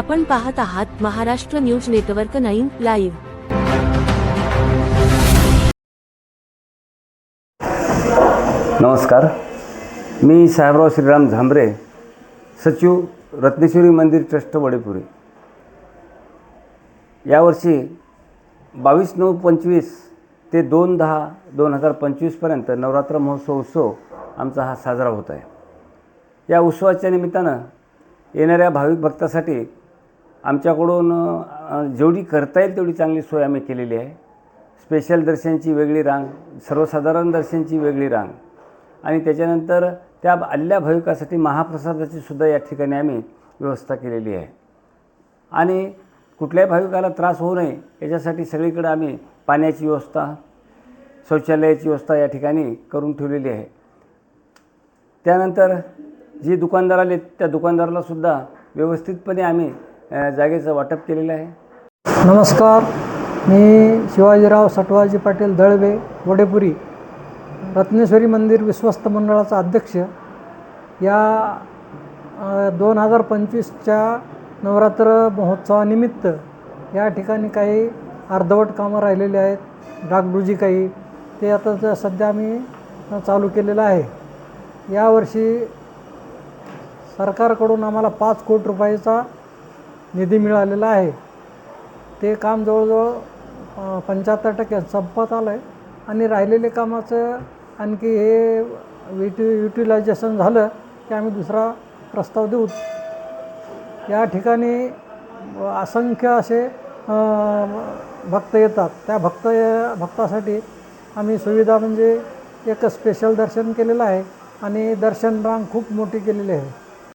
आपण पाहत आहात Maharashtra news network nine live. नमस्कार. मी साहेबराव श्रीराम झांबरे सचिव रत्नेश्वरी मंदिर ट्रस्ट वडेपुरी. यावर्षी बावीस नऊ पंचवीस ते दोन दहा दोन हजार पंचवीसपर्यंत नवरात्र महोत्सव उत्सव आमचा हा साजरा होत आहे. या उत्सवाच्या निमित्तानं येणाऱ्या भाविक भक्तासाठी आमच्याकडून जेवढी करता येईल तेवढी चांगली सोय आम्ही केलेली आहे. स्पेशल दर्शनची वेगळी रांग सर्वसाधारण दर्शनची वेगळी रांग. आणि त्याच्यानंतर त्या आलेल्या भाविकासाठी महाप्रसादाची सुद्धा या ठिकाणी आम्ही व्यवस्था केलेली आहे. आणि कुठल्याही भाविकाला त्रास होऊ नये याच्यासाठी सगळीकडे आम्ही पाण्याची व्यवस्था शौचालयाची व्यवस्था या ठिकाणी करून ठेवलेली आहे. त्यानंतर जे दुकानदार आले त्या दुकानदारालासुद्धा व्यवस्थितपणे आम्ही जागेचं वाटप केलेलं आहे. नमस्कार. मी शिवाजीराव सटवाजी पाटील दळवे वडेपुरी रत्नेश्वरी मंदिर विश्वस्त मंडळाचा अध्यक्ष. या दोन हजार पंचवीसच्या नवरात्र महोत्सवानिमित्त या ठिकाणी काही अर्धवट कामं राहिलेली आहेत. डागडुजी काही ते आता सध्या आम्ही चालू केलेलं आहे. यावर्षी सरकारकडून आम्हाला पाच कोटी रुपयाचा निधी मिळालेला आहे. ते काम जवळजवळ पंच्याहत्तर टक्के संपत आलं आहे आणि राहिलेले कामाचं आणखी हे विटी युटिलायझेशन झालं की आम्ही दुसरा प्रस्ताव देऊ. या ठिकाणी असंख्य असे भक्त येतात. त्या भक्त भक्तासाठी आम्ही सुविधा म्हणजे एक स्पेशल दर्शन केलेलं आहे. आणि दर्शन रांग खूप मोठी केलेली आहे.